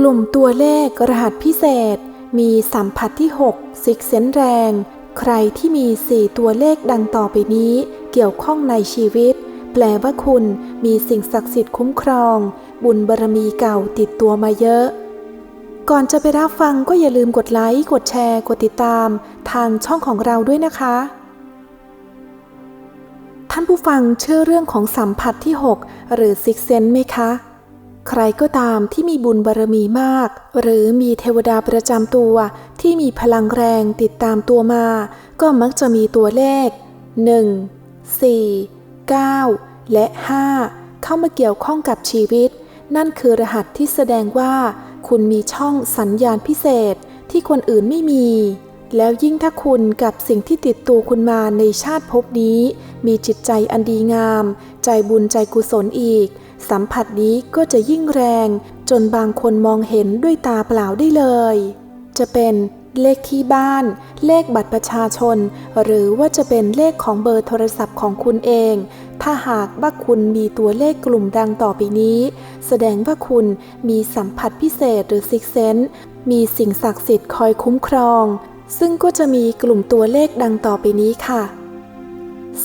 กลุ่มตัวเลขรหัสพิเศษ มีสัมผัสที่ 6 ซิกเซนแรง ใครที่มี 4 ตัวเลขดังต่อไปนี้ เกี่ยวข้องในชีวิต แปลว่าคุณมีสิ่งศักดิ์สิทธิ์คุ้มครอง บุญบารมีเก่าติดตัวมาเยอะ ก่อนจะไปรับฟังก็อย่าลืมกดไลค์ กดแชร์ กดติดตาม ทางช่องของเราด้วยนะคะ ท่านผู้ฟังเชื่อเรื่องของสัมผัสที่ 6 หรือซิกเซนไหมคะ ใครก็ตามที่มีบุญบารมีมาก หรือมีเทวดาประจำตัวที่มีพลังแรงติดตามตัวมา ก็มักจะมีตัวเลข 1 4 9 และ 5 เข้ามาเกี่ยวข้องกับชีวิต นั่นคือรหัสที่แสดงว่า คุณมีช่องสัญญาณพิเศษที่คนอื่นไม่มี แล้วยิ่งถ้าคุณกับสิ่งที่ติดตัวคุณมาในชาติภพนี้ มีจิตใจอันดีงาม ใจบุญใจกุศลอีก สัมผัสนี้ก็จะยิ่งแรง จนบางคนมองเห็นด้วยตาเปล่าได้เลย จะเป็นเลขที่บ้าน เลขบัตรประชาชน หรือว่าจะเป็นเลขของเบอร์โทรศัพท์ของคุณเอง ถ้าหากว่าคุณมีตัวเลขกลุ่มดังต่อไปนี้ แสดงว่าคุณมีสัมผัสพิเศษหรือซิกเซนมีสิ่งศักดิ์สิทธิ์คอยคุ้มครอง ซึ่งก็จะมีกลุ่มตัวเลขดังต่อไปนี้ค่ะ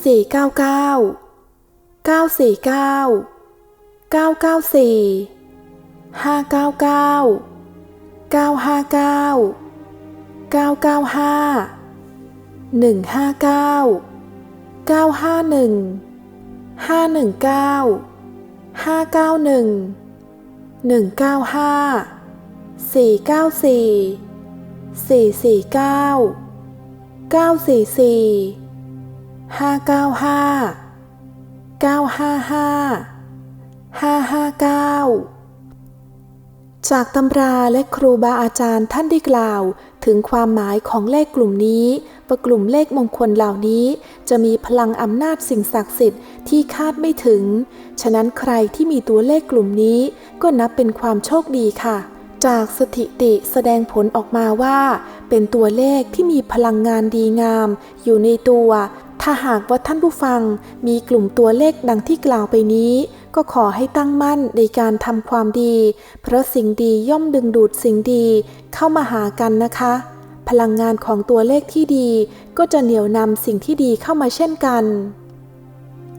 499 949 994 599 959 995 159 951 519 591 195 494 449 944 595 955 559 จากตำราและครูบาอาจารย์ท่านได้กล่าวถึงความหมายของเลขกลุ่มนี้ว่ากลุ่มเลขมงคลเหล่านี้ จะมีพลังอำนาจสิ่งศักดิ์สิทธิ์ที่คาดไม่ถึง ฉะนั้นใครที่มีตัวเลขกลุ่มนี้ก็นับเป็นความโชคดีค่ะ จากสถิติแสดงผลออกมาว่า เป็นตัวเลขที่มีพลังงานดีงาม อยู่ในตัว ถ้าหากว่าท่านผู้ฟังมีกลุ่มตัวเลขดังที่กล่าวไปนี้ ก็ขอให้ตั้งมั่นในการทำความดี เพราะสิ่งดีย่อมดึงดูดสิ่งดี เข้ามาหากันนะคะ พลังงานของตัวเลขที่ดี ก็จะเหนี่ยวนำสิ่งที่ดีเข้ามาเช่นกัน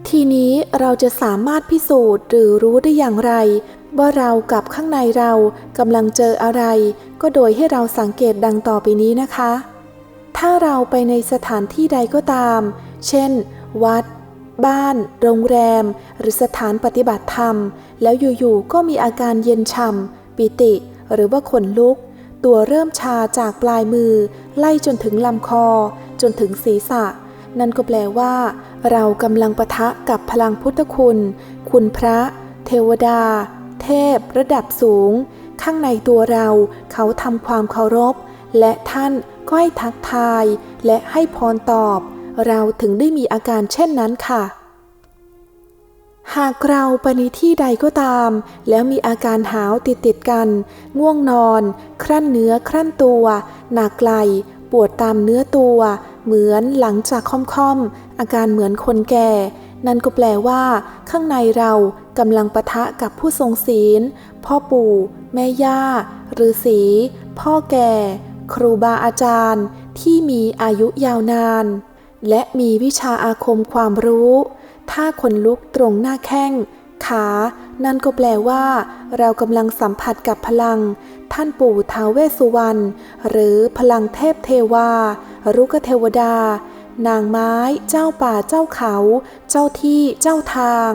ทีนี้เราจะสามารถพิสูจน์หรือรู้ได้อย่างไร ว่าเรากับข้างในเรากำลังเจออะไร ก็โดยให้เราสังเกตดังต่อไปนี้นะคะ ถ้าเราไปในสถานที่ใดก็ตาม เช่น วัด บ้าน โรงแรม หรือสถานปฏิบัติธรรม แล้วอยู่ๆก็มีอาการเย็นช่ำปิติ หรือว่าขนลุก ตัวเริ่มชาจากปลายมือ ไล่จนถึงลำคอ จนถึงศีรษะ นั่นก็แปลว่า เรากำลังปะทะกับพลังพุทธคุณ คุณพระ เทวดา เทพ ระดับสูง ข้างในตัวเราเขาทำความเคารพ และท่านก็ให้ทักทาย และให้พรตอบ เราถึงได้มีอาการเช่นนั้นค่ะ หากเราไปในที่ใดก็ตาม แล้วมีอาการหาวติดติดกัน ง่วงนอน ครั่นเนื้อครั่นตัว หนักไหล ปวดตามเนื้อตัว เหมือนหลังจากค่อมๆ อาการเหมือนคนแก่ นั่นก็แปลว่า ข้างในเรากำลังปะทะกับผู้ทรงศีล พ่อปู่ แม่ย่าฤาษีพ่อแก่ ครูบาอาจารย์ ที่มีอายุยาวนาน และมีวิชาอาคมความรู้ ถ้าขนลุกตรงหน้าแข้ง ขา นั่นก็แปลว่า เรากำลังสัมผัสกับพลัง ท่านปู่ท้าวเวสสุวรรณหรือพลังเทพเทวา รุกเทวดา นางไม้ เจ้าป่าเจ้าเขา เจ้าที่เจ้าทาง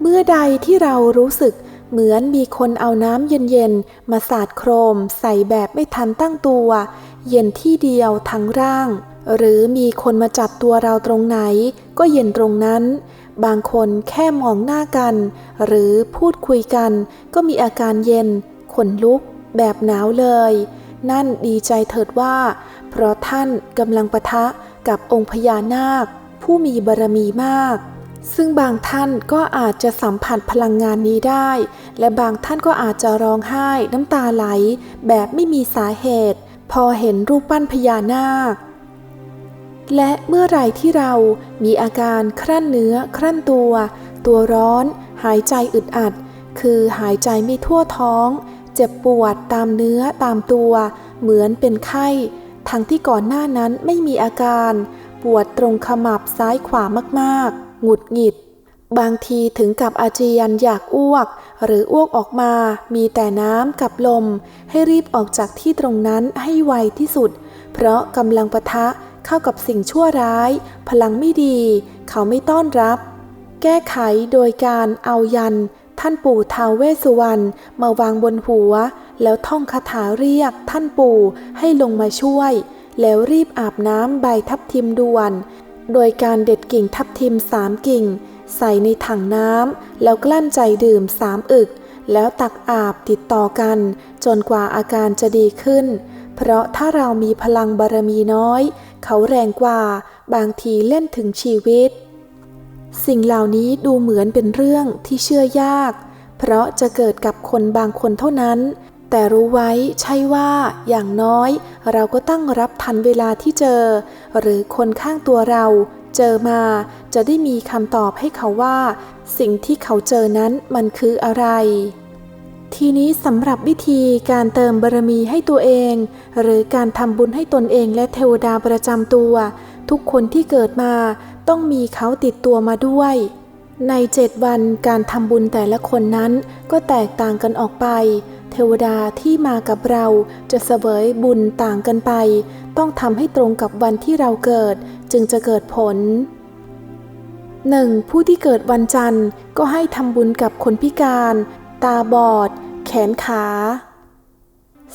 เมื่อใดที่เรารู้สึกเหมือนมีคนเอาน้ำเย็นๆ มาสาดโครม ใส่แบบไม่ทันตั้งตัว เย็นที่เดียวทั้งร่าง หรือมีคนมาจับตัวเราตรงไหน ก็เย็นตรงนั้น บางคนแค่มองหน้ากัน หรือพูดคุยกัน ก็มีอาการเย็น ขนลุก แบบหนาวเลย นั่นดีใจเถิดว่า เพราะท่านกำลังปะทะกับองค์พญานาค ผู้มีบารมีมาก ซึ่งบางท่านก็อาจจะสัมผัสพลังงานนี้ได้ และบางท่านก็อาจจะร้องไห้น้ำตาไหล แบบไม่มีสาเหตุ พอเห็นรูปปั้นพญานาค และเมื่อไหร่ที่เรามีอาการครั่นเนื้อครั่นตัว ตัวร้อน หายใจอึดอัด คือหายใจไม่ทั่วท้อง เจ็บปวดตามเนื้อตามตัว เหมือนเป็นไข้ ทั้งที่ก่อนหน้านั้นไม่มีอาการ ปวดตรงขมับซ้ายขวามากๆ หงุดหงิด บางทีถึงกับอาเจียนอยากอ้วก หรืออ้วกออกมา มีแต่น้ำกับลม ให้รีบออกจากที่ตรงนั้นให้ไวที่สุด เพราะกำลังปะทะ เข้ากับสิ่งชั่วร้าย พลังไม่ดี เขาไม่ต้อนรับ แก้ไขโดยการเอายัน ท่านปู่ท้าวเวสสุวรรณมาวางบนหัว แล้วท่องคาถาเรียกท่านปู่ให้ลงมาช่วย แล้วรีบอาบน้ำใบทับทิมด่วน โดยการเด็ดกิ่งทับทิมสามกิ่ง ใส่ในถังน้ำแล้วกลั้นใจดื่มสามอึก แล้วตักอาบติดต่อกัน จนกว่าอาการจะดีขึ้น เพราะถ้าเรามีพลังบารมีน้อย เขาแรงกว่าบางทีเล่นถึงชีวิต สิ่งเหล่านี้ดูเหมือนเป็นเรื่องที่เชื่อยาก เพราะจะเกิดกับคนบางคนเท่านั้น แต่รู้ไว้ใช่ว่าอย่างน้อย เราก็ตั้งรับทันเวลาที่เจอ หรือคนข้างตัวเราเจอมาจะได้มีคำตอบให้เขาว่า สิ่งที่เขาเจอนั้นมันคืออะไร ทีนี้สำหรับวิธีการเติมบารมีให้ตัวเอง หรือการทำบุญให้ตนเองและเทวดาประจำตัว ทุกคนที่เกิดมาต้องมีเขาติดตัวมาด้วย ในเจ็ดวันการทำบุญแต่ละคนนั้นก็แตกต่างกันออกไป เทวดาที่มากับเราจะเสวยบุญต่างกันไป ต้องทำให้ตรงกับวันที่เราเกิดจึงจะเกิดผล 1. ผู้ที่เกิดวันจันทร์ก็ให้ทำบุญกับคนพิการ ตาบอด แขนขา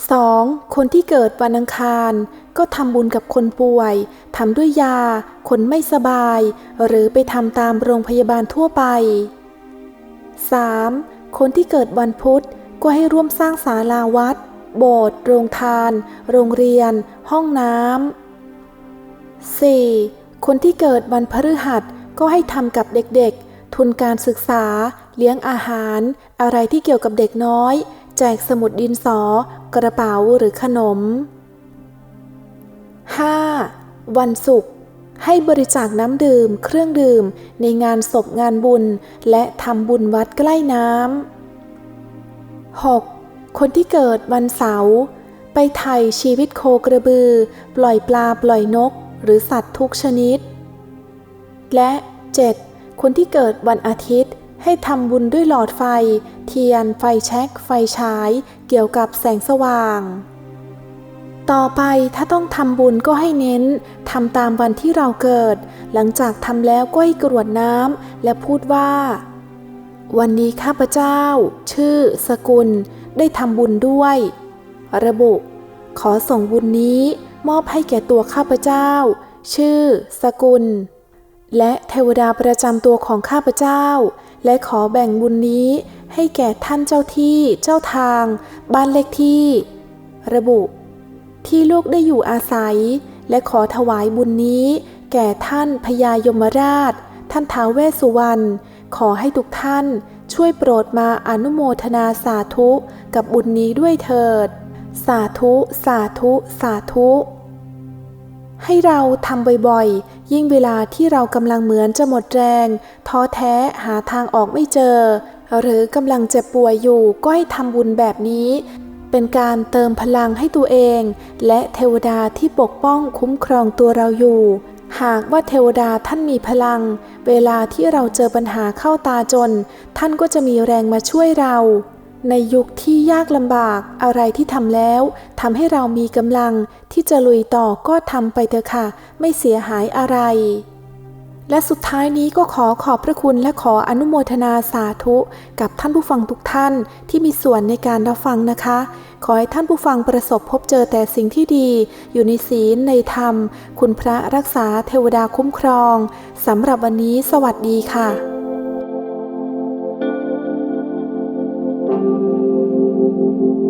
2. คนที่เกิดวันอังคาร ก็ทำบุญกับคนป่วยทำด้วยยา คนไม่สบาย หรือไปทำตามโรงพยาบาลทั่วไป 3. คนที่เกิดวันพุธก็ให้ร่วมสร้างศาลาวัด โบสถ์โรงทาน โรงเรียน ห้องน้ำ 4. คนที่เกิดวันพฤหัสก็ให้ทำกับเด็กๆ ทุนการศึกษา เลี้ยงอาหาร อะไรที่เกี่ยวกับเด็กน้อย แจกสมุดดินสอ กระเป๋าหรือขนม 5. วันศุกร์ให้บริจาคน้ำดื่ม เครื่องดื่ม ในงานศพงานบุญ และทำบุญวัดใกล้น้ำ 6. คนที่เกิดวันเสาร์ไปไถ่ชีวิตโคกระบือ ปล่อยปลาปล่อยนก หรือสัตว์ทุกชนิด และ 7. คนที่เกิดวันอาทิตย์ให้ทำบุญด้วยหลอดไฟ เทียน ไฟแช็ก ไฟฉาย เกี่ยวกับแสงสว่าง ต่อไปถ้าต้องทำบุญก็ให้เน้นทำตามวันที่เราเกิด หลังจากทำแล้วก็ให้กรวดน้ำและพูดว่า วันนี้ข้าพเจ้า ชื่อ สกุล ได้ทำบุญด้วย ระบุ ขอส่งบุญนี้มอบให้แก่ตัวข้าพเจ้า ชื่อ สกุล และเทวดาประจำตัวของข้าพเจ้า และขอแบ่งบุญนี้ให้แก่ท่านเจ้าที่เจ้าทาง บ้านเลขที่ ระบุ ที่ลูกได้อยู่อาศัย และขอถวายบุญนี้ แก่ท่านพญายมราช ท่านท้าวเวสสุวรรณขอให้ทุกท่านช่วยโปรดมาอนุโมทนาสาธุกับบุญนี้ด้วยเถิด สาธุ สาธุ สาธุ ให้เราทำบ่อยๆ ยิ่งเวลาที่เรากำลังเหมือนจะหมดแรง ท้อแท้หาทางออกไม่เจอ หรือกำลังเจ็บป่วยอยู่ก็ให้ทำบุญแบบนี้ เป็นการเติมพลังให้ตัวเอง และเทวดาที่ปกป้องคุ้มครองตัวเราอยู่ หากว่าเทวดาท่านมีพลัง เวลาที่เราเจอปัญหาเข้าตาจน ท่านก็จะมีแรงมาช่วยเรา ในยุคที่ยากลำบากอะไรที่ทำแล้วทำให้เรามีกำลังที่จะลุยต่อก็ทำไปเถอะค่ะ ไม่เสียหายอะไร และสุดท้ายนี้ก็ขอขอบพระคุณและขออนุโมทนาสาธุ กับท่านผู้ฟังทุกท่านที่มีส่วนในการรับฟังนะคะ ขอให้ท่านผู้ฟังประสบพบเจอแต่สิ่งที่ดี อยู่ในศีลในธรรม คุณพระรักษาเทวดาคุ้มครองสำหรับวันนี้สวัสดีค่ะ thank you